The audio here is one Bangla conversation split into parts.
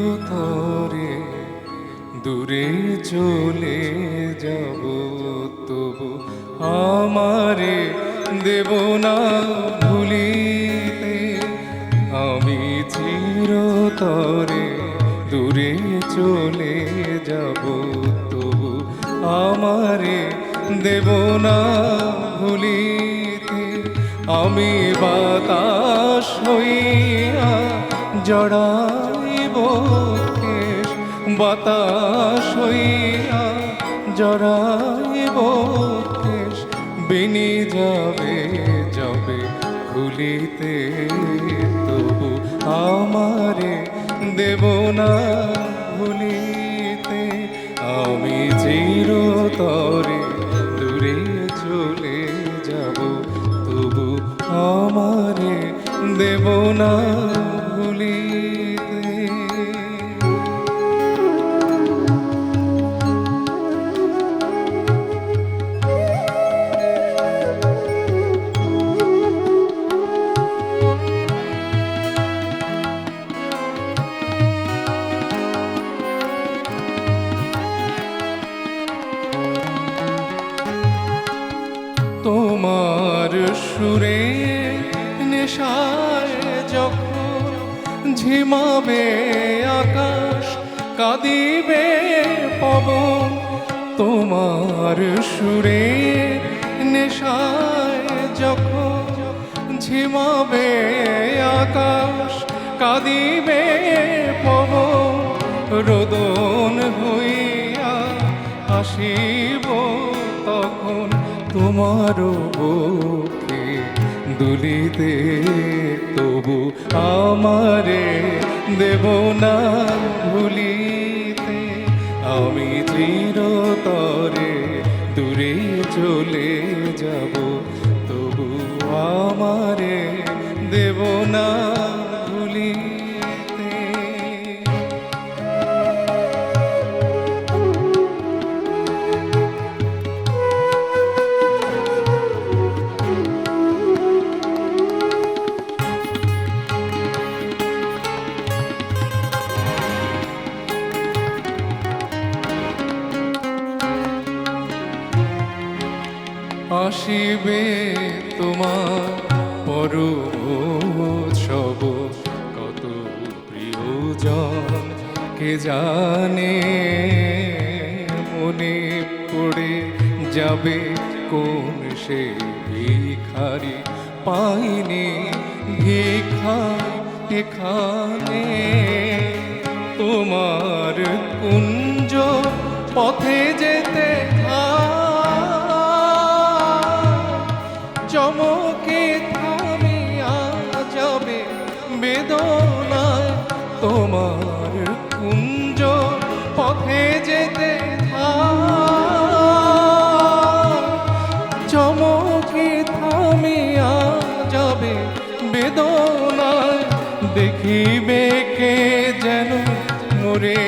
চিরতরে দূরে চলে যাব তবু আমারে দেব না ভুলিতে। আমি চির চিরতরে দূরে চলে যাব তবু আমারে দেব না ভুলিতে। আমি বাতাস হইয়া জড়াইব কেশ বাতাস হইয়া জড়াইব কেশ বিনি যাবে যাবে খুলিতে। তবু আমারে দেব না ভুলিতে। আমি চিরতরে দূরে চলে যাব, তবু আমারে দেব না ভুলিতে। সুরে নেশায় যখন ঝিমাবে আকাশ, কাঁদিবে পবন, তোমার সুরে নেশায় যখন ঝিমাবে আকাশ, কাঁদিবে পবন, রোদন হইয়া আসিব তখন। তোমার বুকে দুলিতে তবু আমারে দেব না ভুলিতে। আমি চিরতরে দূরে চলে যাব, তবু আমারে দেব না ভুলিতে। আসিবে তোমার পর উৎসব কত প্রিয়জন, কে জানে মনে পড়ে যাবে কোন সে ভিখারি? পাইনি ভিক্ষা এখানে, তোমার কুঞ্জ পথে যেতে চমকে থামিয়া যাবে বেদনায়। তোমার কুঞ্জ পথে যেতে চমকে থামিয়া যাবে বেদনায়। দেখিবে কে যেন মোরে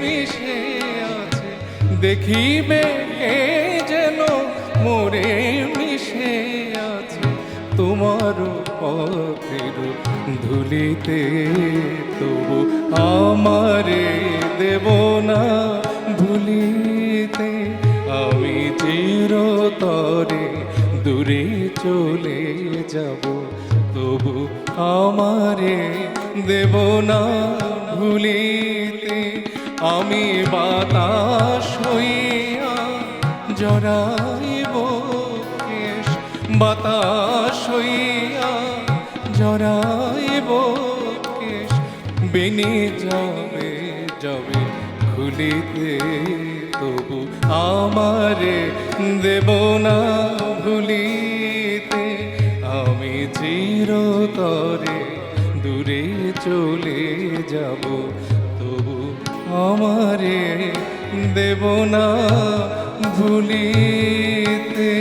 মিশে আছে। দেখিবে কে পথের ধুলিতে তবু আমারে দেব না ভুলিতে আমি চিরতরে দূরে চলে যাব, তবু আমারে দেব না ভুলিতে আমি বাতাস হইয়া জড়াইব বাতাস জড়াইব কেশ, বেনে যাবে যাবে খুলিতে তবু আমারে দেব না ভুলিতে। আমি চিরতরে দূরে চলে যাব, তবু আমারে দেব না ভুলিতে।